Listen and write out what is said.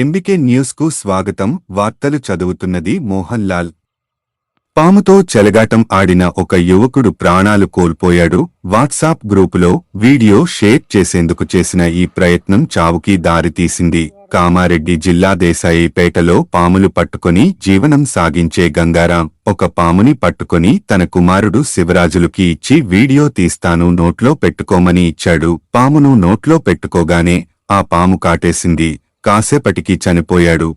MBK న్యూస్కు స్వాగతం. వార్తలు చదువుతున్నది మోహన్ లాల్ పాముతో చెలగాటం ఆడిన ఒక యువకుడు ప్రాణాలు కోల్పోయాడు. వాట్సాప్ గ్రూపులో వీడియో షేర్ చేసేందుకు చేసిన ఈ ప్రయత్నం చావుకి దారితీసింది కామారెడ్డి జిల్లా దేశాయిపేటలో పాములు పట్టుకొని జీవనం సాగించే గంగారాం ఒక పాముని పట్టుకొని తన కుమారుడు శివరాజులుకి ఇచ్చి వీడియో తీస్తాను నోట్లో పెట్టుకోమని ఇచ్చాడు. పామును నోట్లో పెట్టుకోగానే ఆ పాము కాటేసింది. కాసేపటికి చనిపోయాడు.